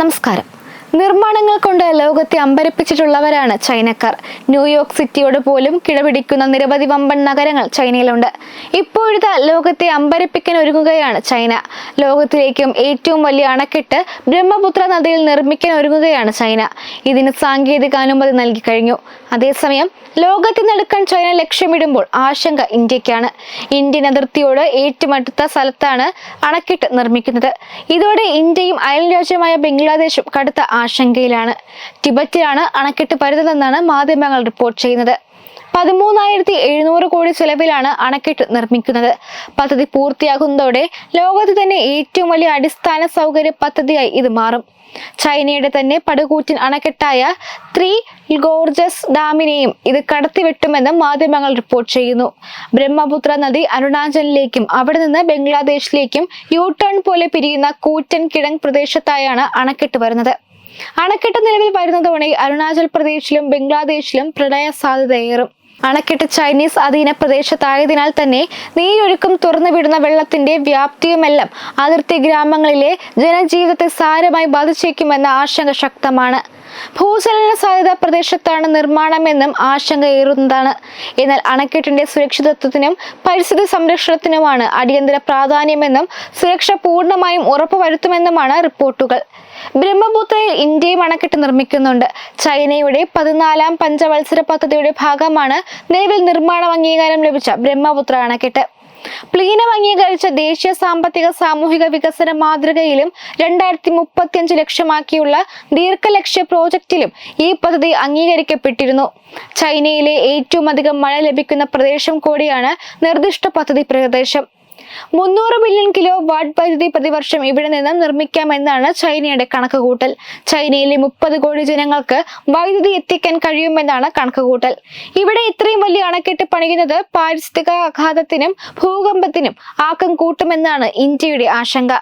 നമസ്കാരം. നിർമ്മാണങ്ങൾ കൊണ്ട് ലോകത്തെ അമ്പരപ്പിച്ചിട്ടുള്ളവരാണ് ചൈനക്കാർ. ന്യൂയോർക്ക് സിറ്റിയോട് പോലും കിടപിടിക്കുന്ന നിരവധി വമ്പൻ നഗരങ്ങൾ ചൈനയിലുണ്ട്. ഇപ്പോഴത്തെ ലോകത്തെ അമ്പരപ്പിക്കാൻ ഒരുങ്ങുകയാണ് ചൈന. ലോകത്തിലേക്കും ഏറ്റവും വലിയ അണക്കെട്ട് ബ്രഹ്മപുത്ര നദിയിൽ നിർമ്മിക്കാൻ ഒരുങ്ങുകയാണ് ചൈന. ഇതിന് സാങ്കേതിക അനുമതി നൽകി കഴിഞ്ഞു. അതേസമയം ലോകത്തിൽ നടുക്കാൻ ചൈന ലക്ഷ്യമിടുമ്പോൾ ആശങ്ക ഇന്ത്യക്കാണ്. ഇന്ത്യൻ അതിർത്തിയോട് ഏറ്റുമടുത്ത സ്ഥലത്താണ് അണക്കെട്ട് നിർമ്മിക്കുന്നത്. ഇതോടെ ഇന്ത്യയും അയൽ രാജ്യമായ ബംഗ്ലാദേശും കടുത്ത ആശങ്കയിലാണ്. ടിബറ്റിലാണ് അണക്കെട്ട് പരുതെന്നാണ് മാധ്യമങ്ങൾ റിപ്പോർട്ട് ചെയ്യുന്നത്. പതിമൂന്നായിരത്തി എഴുന്നൂറ് കോടി ചെലവിലാണ് അണക്കെട്ട് നിർമ്മിക്കുന്നത്. പദ്ധതി പൂർത്തിയാകുന്നതോടെ ലോകത്ത് തന്നെ ഏറ്റവും വലിയ അടിസ്ഥാന സൗകര്യ പദ്ധതിയായി ഇത് മാറും. ചൈനയുടെ തന്നെ പടുകൂറ്റൻ അണക്കെട്ടായ ത്രീ ഗോർജസ് ഡാമിനെയും ഇത് കടത്തിവെട്ടുമെന്ന് മാധ്യമങ്ങൾ റിപ്പോർട്ട് ചെയ്യുന്നു. ബ്രഹ്മപുത്ര നദി അരുണാചലിലേക്കും അവിടെ നിന്ന് ബംഗ്ലാദേശിലേക്കും യൂ ടേൺ പോലെ പിരിയുന്ന കൂറ്റൻ കിഴങ് പ്രദേശത്തായാണ് അണക്കെട്ട് വരുന്നത്. അണക്കെട്ട് നിലവിൽ വരുന്നതോടെ അരുണാചൽ പ്രദേശിലും ബംഗ്ലാദേശിലും പ്രളയ സാധ്യതയേറും. അണക്കെട്ട് ചൈനീസ് അധീന പ്രദേശത്തായതിനാൽ തന്നെ നീരൊഴുക്കും തുറന്നുവിടുന്ന വെള്ളത്തിന്റെ വ്യാപ്തിയുമെല്ലാം അതിർത്തി ഗ്രാമങ്ങളിലെ ജനജീവിതത്തെ സാരമായി ബാധിച്ചേക്കുമെന്ന ആശങ്ക ശക്തമാണ്. ഭൂചലന സാധ്യത പ്രദേശത്താണ് നിർമ്മാണമെന്നും ആശങ്കയേറുന്നതാണ് എന്നാൽ അണക്കെട്ടിന്റെ സുരക്ഷിതത്വത്തിനും പരിസ്ഥിതി സംരക്ഷണത്തിനുമാണ് അടിയന്തര പ്രാധാന്യമെന്നും സുരക്ഷ പൂർണമായും ഉറപ്പുവരുത്തുമെന്നുമാണ് റിപ്പോർട്ടുകൾ. ബ്രഹ്മപുത്രയിൽ ഇന്ത്യയും അണക്കെട്ട് നിർമ്മിക്കുന്നുണ്ട്. ചൈനയുടെ പതിനാലാം പഞ്ചവത്സര പദ്ധതിയുടെ ഭാഗമാണ് നിലവിൽ നിർമ്മാണം അംഗീകാരം ലഭിച്ച ബ്രഹ്മപുത്ര അണക്കെട്ട്. പ്ലീനം അംഗീകരിച്ച ദേശീയ സാമ്പത്തിക സാമൂഹിക വികസന മാതൃകയിലും രണ്ടായിരത്തി മുപ്പത്തിയഞ്ച് ലക്ഷ്യമാക്കിയുള്ള ദീർഘലക്ഷ്യ പ്രോജക്റ്റിലും ഈ പദ്ധതി അംഗീകരിക്കപ്പെട്ടിരുന്നു. ചൈനയിലെ ഏറ്റവും അധികം മഴ ലഭിക്കുന്ന പ്രദേശം കൂടിയാണ് നിർദ്ദിഷ്ട പദ്ധതി പ്രദേശം. മുന്നൂറ് ബില്യൺ കിലോ വാട്ട് വൈദ്യുതി പ്രതിവർഷം ഇവിടെ നിന്ന് നിർമ്മിക്കാമെന്നാണ് ചൈനയുടെ കണക്കുകൂട്ടൽ. ചൈനയിലെ മുപ്പത് കോടി ജനങ്ങൾക്ക് വൈദ്യുതി എത്തിക്കാൻ കഴിയുമെന്നാണ് കണക്കുകൂട്ടൽ. ഇവിടെ ഇത്രയും അണക്കെട്ട് പണിയുന്നത് പാരിസ്ഥിതിക ആഘാതത്തിനും ഭൂകമ്പത്തിനും ആക്കം കൂട്ടുമെന്നാണ് ഇന്ത്യയുടെ ആശങ്ക.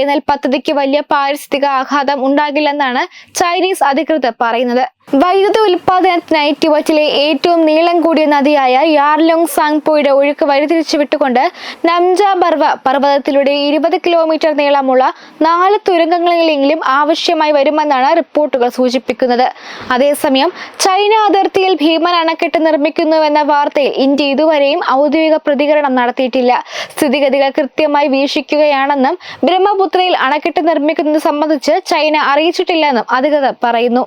എന്നാൽ പദ്ധതിക്ക് വലിയ പാരിസ്ഥിതിക ആഘാതം ഉണ്ടാകില്ലെന്നാണ് ചൈനീസ് അധികൃതർ പറയുന്നത്. വൈദ്യുതി ഉൽപാദനത്തിനായി ടിബറ്റിലെ ഏറ്റവും നീളം കൂടിയ നദിയായ യാർലോങ് സാങ്പോയുടെ ഒഴുക്ക് വഴിതിരിച്ചുവിട്ടുകൊണ്ട് നംജ ബർവ പർവതത്തിലൂടെ ഇരുപത് കിലോമീറ്റർ നീളമുള്ള നാല് തുരങ്കങ്ങളിലെങ്കിലും ആവശ്യമായി വരുമെന്നാണ് റിപ്പോർട്ടുകൾ സൂചിപ്പിക്കുന്നത്. അതേസമയം ചൈന അതിർത്തിയിൽ ഭീമൻ അണക്കെട്ട് നിർമ്മിക്കുന്നുവെന്ന വാർത്തയിൽ ഇന്ത്യ ഇതുവരെയും ഔദ്യോഗിക പ്രതികരണം നടത്തിയിട്ടില്ല. സ്ഥിതിഗതികൾ കൃത്യമായി വീക്ഷിക്കുകയാണെന്നും ബ്രഹ്മപുത്രയിൽ അണക്കെട്ട് നിർമ്മിക്കുന്നത് സംബന്ധിച്ച് ചൈന അറിയിച്ചിട്ടില്ലെന്നും അധികൃതർ പറയുന്നു.